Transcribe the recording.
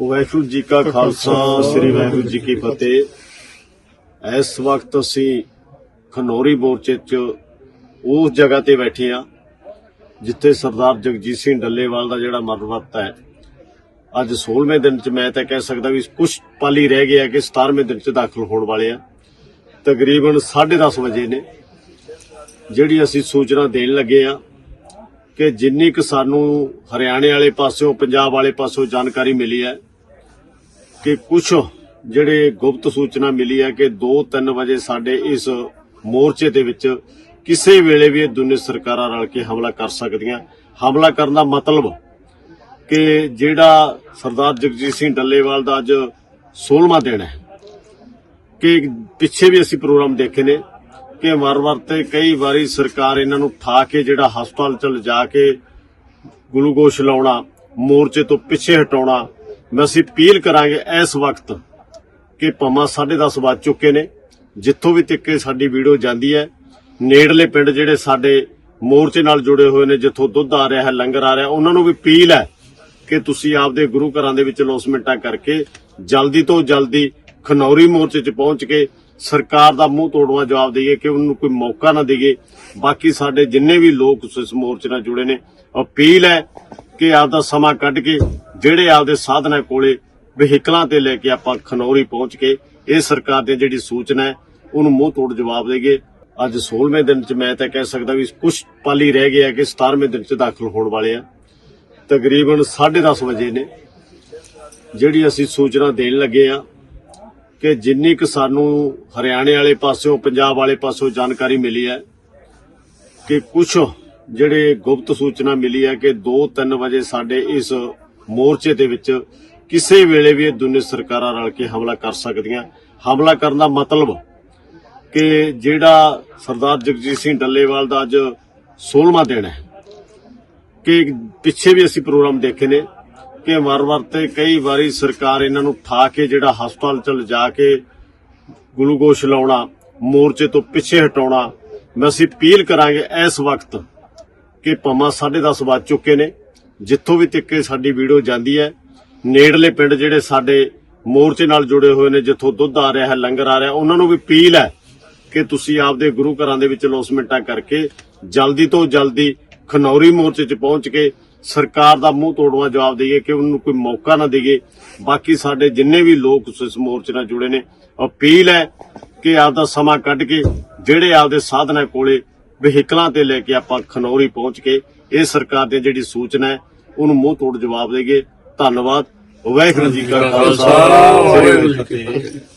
ਵਾਹਿਗੁਰੂ ਜੀ ਕਾ ਖਾਲਸਾ, ਸ੍ਰੀ ਵਾਹਿਗੁਰੂ ਜੀ ਕੀ ਫਤਿਹ। ਇਸ ਵਕਤ ਅਸੀਂ ਖਨੌਰੀ ਮੋਰਚੇ 'ਚ ਉਸ ਜਗ੍ਹਾ ਤੇ ਬੈਠੇ ਆ ਜਿੱਥੇ ਸਰਦਾਰ ਜਗਜੀਤ ਸਿੰਘ ਡੱਲੇਵਾਲ ਦਾ ਜਿਹੜਾ ਮਰਨ ਮਰਨਵਤ ਹੈ। ਅੱਜ 16ਵੇਂ ਦਿਨ 'ਚ ਮੈਂ ਤਾਂ ਕਹਿ ਸਕਦਾ ਵੀ ਕੁਝ ਪਾਲੀ ਰਹਿ ਗਿਆ ਕਿ 17ਵੇਂ ਦਿਨ 'ਚ ਦਾਖਲ ਹੋਣ ਵਾਲੇ ਆ ਤਕਰੀਬਨ 10:30 ਵਜੇ ਨੇ, ਜਿਹੜੀ ਅਸੀਂ ਸੂਚਨਾ ਦੇਣ ਲੱਗੇ ਆ ਕਿ ਜਿੰਨੀ ਕੁ ਸਾਨੂੰ ਹਰਿਆਣੇ ਵਾਲੇ ਪਾਸਿਓਂ, ਪੰਜਾਬ ਵਾਲੇ ਪਾਸਿਓਂ ਜਾਣਕਾਰੀ ਮਿਲੀ ਹੈ ਕਿ ਕੁਝ ਜਿਹੜੇ ਗੁਪਤ ਸੂਚਨਾ ਮਿਲੀ ਹੈ ਕਿ 2-3 ਵਜੇ ਸਾਡੇ ਇਸ ਮੋਰਚੇ ਦੇ ਵਿੱਚ ਕਿਸੇ ਵੇਲੇ ਵੀ ਇਹ ਦੋਨੇ ਸਰਕਾਰਾਂ ਰਲ ਕੇ ਹਮਲਾ ਕਰ ਸਕਦੀਆਂ। ਹਮਲਾ ਕਰਨ ਦਾ ਮਤਲਬ ਕਿ ਜਿਹੜਾ ਸਰਦਾਰ ਜਗਜੀਤ ਸਿੰਘ ਡੱਲੇਵਾਲ ਦਾ ਅੱਜ 16ਵਾਂ ਦਿਨ ਹੈ, ਕਿ ਪਿੱਛੇ ਵੀ ਅਸੀਂ ਪ੍ਰੋਗਰਾਮ ਦੇਖੇ ਨੇ ਕਿ ਵਾਰ-ਵਾਰ ਤੇ ਕਈ ਵਾਰੀ ਸਰਕਾਰ ਇਹਨਾਂ ਨੂੰ ਠਾ ਕੇ ਜਿਹੜਾ ਹਸਪਤਾਲ ਚ ਲਿਜਾ ਕੇ ਗਲੂਕੋਸ਼ ਲਾਉਣਾ, ਮੋਰਚੇ ਤੋਂ ਪਿੱਛੇ ਹਟਾਉਣਾ ਮੈਂ ਅਸੀਂ ਅਪੀਲ ਕਰਾਂਗੇ ਇਸ ਵਕਤ ਕਿ ਪਮਾ 10:30 ਵੱਜ ਚੁੱਕੇ ਨੇ, ਜਿੱਥੋਂ ਵੀ ਤੱਕ ਸਾਡੀ ਵੀਡੀਓ ਜਾਂਦੀ ਹੈ, ਨੇੜਲੇ ਪਿੰਡ ਜਿਹੜੇ ਸਾਡੇ ਮੋਰਚੇ ਨਾਲ ਜੁੜੇ ਹੋਏ ਨੇ, ਜਿੱਥੋਂ ਦੁੱਧ ਆ ਰਿਹਾ ਹੈ, ਲੰਗਰ ਆ ਰਿਹਾ, ਉਹਨਾਂ ਨੂੰ ਵੀ ਅਪੀਲ ਹੈ ਕਿ ਤੁਸੀਂ ਆਪਦੇ ਗੁਰੂ ਘਰਾਂ ਦੇ ਵਿੱਚ ਲੋਸਮੈਂਟਾਂ ਕਰਕੇ ਜਲਦੀ ਤੋਂ ਜਲਦੀ ਖਨੌਰੀ ਮੋਰਚੇ 'ਚ ਪਹੁੰਚ ਕੇ ਸਰਕਾਰ ਦਾ ਮੂੰਹ ਤੋੜਵਾ ਜਵਾਬ ਦਈਏ, ਕਿ ਉਹਨੂੰ ਕੋਈ ਮੌਕਾ ਨਾ ਦੇਈਏ। ਬਾਕੀ ਸਾਡੇ ਜਿੰਨੇ ਵੀ ਲੋਕ ਇਸ ਮੋਰਚੇ ਨਾਲ ਜੁੜੇ ਨੇ, ਅਪੀਲ ਹੈ ਕਿ ਆਪਦਾ ਸਮਾਂ ਕੱਢ ਕੇ ਜਿਹੜੇ ਆਪਦੇ ਸਾਧਨਾਂ ਕੋਲੇ ਵਹੀਕਲਾਂ ਤੇ ਲੈ ਕੇ ਆਪਾਂ ਖਨੌਰੀ ਪਹੁੰਚ ਕੇ ਇਹ ਸਰਕਾਰ ਦੀ ਜਿਹੜੀ ਸੂਚਨਾ ਹੈ, ਉਹਨੂੰ ਮੂੰਹ ਤੋੜ ਜਵਾਬ ਦੇਈਏ। ਅੱਜ 16ਵੇਂ ਦਿਨ 'ਚ ਮੈਂ ਤਾਂ ਕਹਿ ਸਕਦਾ ਵੀ ਕੁਝ ਪਾਲੀ ਰਹਿ ਗਿਆ ਕਿ 17ਵੇਂ ਦਿਨ 'ਚ ਦਾਖਲ ਹੋਣ ਵਾਲੇ ਆ। ਤਕਰੀਬਨ 10:30 ਵਜੇ ਨੇ। ਜਿਹੜੀ ਅਸੀਂ ਸੂਚਨਾ ਦੇਣ ਲੱਗੇ ਆ ਕਿ ਜਿੰਨੀ ਕੁ ਸਾਨੂੰ ਹਰਿਆਣੇ ਵਾਲੇ ਪਾਸਿਓਂ, ਪੰਜਾਬ ਵਾਲੇ ਪਾਸਿਓਂ ਜਾਣਕਾਰੀ ਮਿਲੀ ਹੈ ਕਿ ਕੁਝ ਜਿਹੜੇ ਗੁਪਤ ਸੂਚਨਾ ਮਿਲੀ ਹੈ ਕਿ 2-3 ਵਜੇ ਸਾਡੇ ਇਸ ਮੋਰਚੇ ਦੇ ਵਿੱਚ ਕਿਸੇ ਵੇਲੇ ਵੀ ਇਹ ਦੋਨੇ ਸਰਕਾਰਾਂ ਰਲ ਕੇ ਹਮਲਾ ਕਰ ਸਕਦੀਆਂ। ਹਮਲਾ ਕਰਨ ਦਾ ਮਤਲਬ ਕਿ ਜਿਹੜਾ ਸਰਦਾਰ ਜਗਜੀਤ ਸਿੰਘ ਡੱਲੇਵਾਲ ਦਾ ਅੱਜ 16ਵਾਂ ਦਿਨ ਹੈ ਕਿ ਪਿੱਛੇ ਵੀ ਅਸੀਂ ਪ੍ਰੋਗਰਾਮ ਦੇਖੇ ਨੇ ਕਿ ਵਾਰ-ਵਾਰ ਤੇ ਕਈ ਵਾਰੀ ਸਰਕਾਰ ਇਹਨਾਂ ਨੂੰ ਠਾ ਕੇ ਜਿਹੜਾ ਹਸਪਤਾਲ ਚ ਲਿਜਾ ਕੇ ਗਲੂਕੋਸ਼ ਲਾਉਣਾ, ਮੋਰਚੇ ਤੋਂ ਪਿੱਛੇ ਹਟਾਉਣਾ, ਮੈਂ ਅਸੀਂ ਅਪੀਲ ਕਰਾਂਗੇ ਇਸ ਵਕਤ ਕਿ ਪਮਾ 10:30 ਵੱਜ ਚੁੱਕੇ ਨੇ। ਜਿੱਥੋਂ ਵੀ ਤੱਕ ਸਾਡੀ ਵੀਡੀਓ ਜਾਂਦੀ ਹੈ। ਨੇੜਲੇ ਪਿੰਡ ਜਿਹੜੇ ਸਾਡੇ ਮੋਰਚੇ ਨਾਲ ਜੁੜੇ ਹੋਏ ਨੇ, ਜਿੱਥੋਂ ਦੁੱਧ ਆ ਰਿਹਾ ਹੈ, ਲੰਗਰ ਆ ਰਿਹਾ, ਉਹਨਾਂ ਨੂੰ ਵੀ ਅਪੀਲ ਹੈ ਕਿ ਤੁਸੀਂ ਆਪਦੇ ਗੁਰੂ ਘਰਾਂ ਦੇ ਵਿੱਚ ਲੋਸਮੈਂਟਾਂ ਕਰਕੇ ਜਲਦੀ ਤੋਂ ਜਲਦੀ ਖਨੌਰੀ ਮੋਰਚੇ 'ਚ ਪਹੁੰਚ ਕੇ ਸਰਕਾਰ ਦਾ ਮੂੰਹ ਤੋੜਵਾ ਜਵਾਬ ਦਈਏ, ਕਿ ਉਹਨੂੰ ਕੋਈ ਮੌਕਾ ਨਾ ਦੇਈਏ। ਬਾਕੀ ਸਾਡੇ ਜਿੰਨੇ ਵੀ ਲੋਕ ਇਸ ਮੋਰਚੇ ਨਾਲ ਜੁੜੇ ਨੇ, ਅਪੀਲ ਹੈ ਕਿ ਆਪਦਾ ਸਮਾਂ ਕੱਢ ਕੇ ਜਿਹੜੇ ਆਪਦੇ ਸਾਧਨਾਂ ਕੋਲੇ ਵਹੀਕਲਾਂ ਤੇ ਲੈ ਕੇ ਆਪਾਂ ਖਨੌਰੀ ਪਹੁੰਚ ਕੇ ਇਹ ਸਰਕਾਰ ਦੀ ਜਿਹੜੀ ਸੂਚਨਾ ਹੈ, ਉਹਨੂੰ ਮੂੰਹ ਤੋੜ ਜਵਾਬ ਦੇਗੇ। ਧੰਨਵਾਦ। ਵਾਹਿਗੁਰੂ ਜੀ ਕਾ ਖਾਲਸਾ। ਵਾਹਿਗੁਰੂ ਜੀ ਕੀ ਫਤਿਹ।